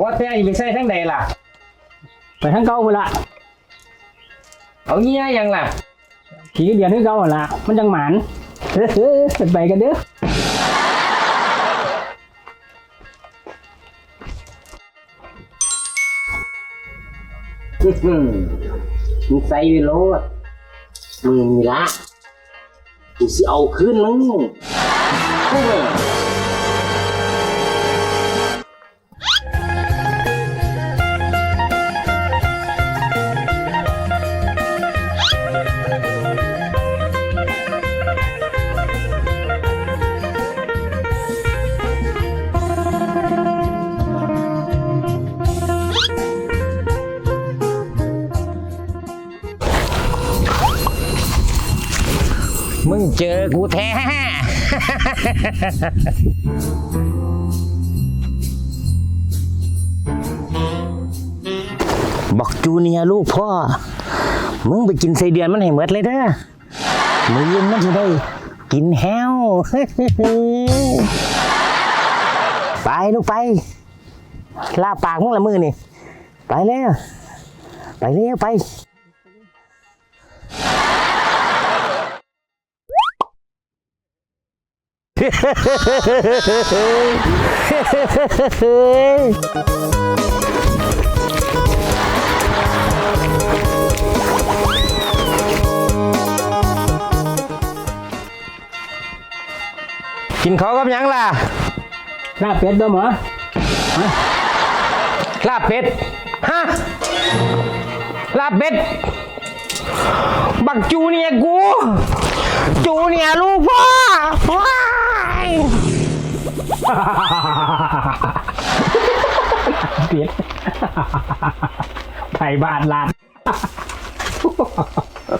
ว่าแต่อีไปใส่ทั้งใดล่ะ ไปทั้งเก่าพุ่นละเอาเงี้ยยังล่ะ ขี่เดียนที่เก่าหั่นละมันจังหมานเฮ้ยเป็นไปกันเด้อมึงใส่ไปโลดมึงนี่ละกูสิเอาคืนมึง มึงเจอกูแท้ บอกจูเนียลูกพ่อ มึงไปกินไสเดือนมันให้หมดเลยเด้อมือเย็นมันจะได้กินแห้ว ไปลูกไป ลาปากมึงละมือนี่ ไปแล้ว ไปแล้วไป กินเขาวกับหยังล่ะ ลาบเป็ดเด้อหมอลาบเป็ด ฮะ ลาบเป็ด บักจูเนียร์กู จูเนียร์ลูกพ่อ เปลี่ยนไทยบ้านลาน